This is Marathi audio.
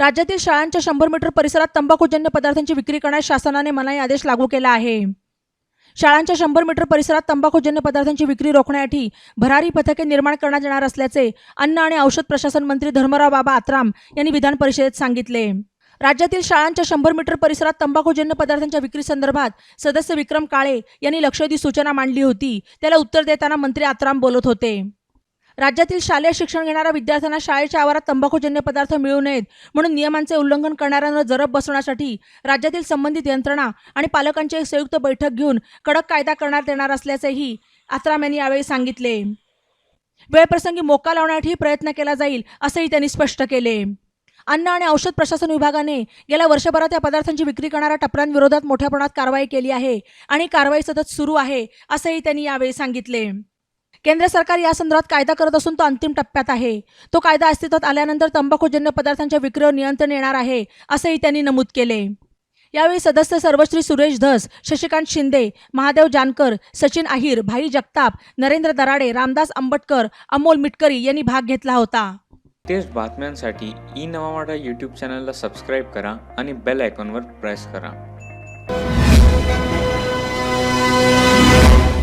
राज्यातील शाळांच्या शंभर मीटर परिसरात तंबाखूजन्य पदार्थांची विक्री करण्यास शासनाने मनाई आदेश लागू केला आहे. शाळांच्या शंभर मीटर परिसरात तंबाखूजन्य पदार्थांची विक्री रोखण्यासाठी भरारी पथके निर्माण करण्यात येणार असल्याचे अन्न आणि औषध प्रशासन मंत्री धर्मराव बाबा आत्राम यांनी विधान परिषदेत सांगितले. राज्यातील शाळांच्या शंभर मीटर परिसरात तंबाखूजन्य पदार्थांच्या विक्री संदर्भात सदस्य विक्रम काळे यांनी लक्षवेधी सूचना मांडली होती. त्याला उत्तर देताना मंत्री आत्राम बोलत होते. राज्यातील शालेय शिक्षण घेणाऱ्या विद्यार्थ्यांना शाळेच्या आवारात तंबाखूजन्य पदार्थ मिळू नयेत म्हणून नियमांचे उल्लंघन करणाऱ्यांवर जरब बसवण्यासाठी राज्यातील संबंधित यंत्रणा आणि पालकांची एक संयुक्त बैठक घेऊन कडक कायदा करण्यात येणार असल्याचेही आत्राम यांनी यावेळी सांगितले. वेळप्रसंगी मोका लावण्यासाठी प्रयत्न केला जाईल असंही त्यांनी स्पष्ट केले. अन्न आणि औषध प्रशासन विभागाने गेल्या वर्षभरात या पदार्थांची विक्री करणाऱ्या टपऱ्यांविरोधात मोठ्या प्रमाणात कारवाई केली आहे आणि कारवाई सतत सुरू आहे असंही त्यांनी यावेळी सांगितले. केंद्र सरकार या संदर्भात कायदा करत असून तो अंतिम टप्प्यात आहे. तो कायदा अस्तित्वात आल्यानंतर तंबाखूजन्य पदार्थांच्या विक्रीवर नियंत्रण येणार आहे असंही त्यांनी नमूद केले. यावेळी सदस्य सर्वश्री सुरेश धस शशिकांत शिंदे महादेव जानकर सचिन आहिर भाई जगताप नरेंद्र दराडे रामदास आंबटकर अमोल मिटकरी यांनी भाग घेतला होता. तेच बातम्यांसाठी ई नवा मराठा यूट्यूब चॅनलला सबस्क्राईब करा आणि बेल आयकॉनवर प्रेस करा.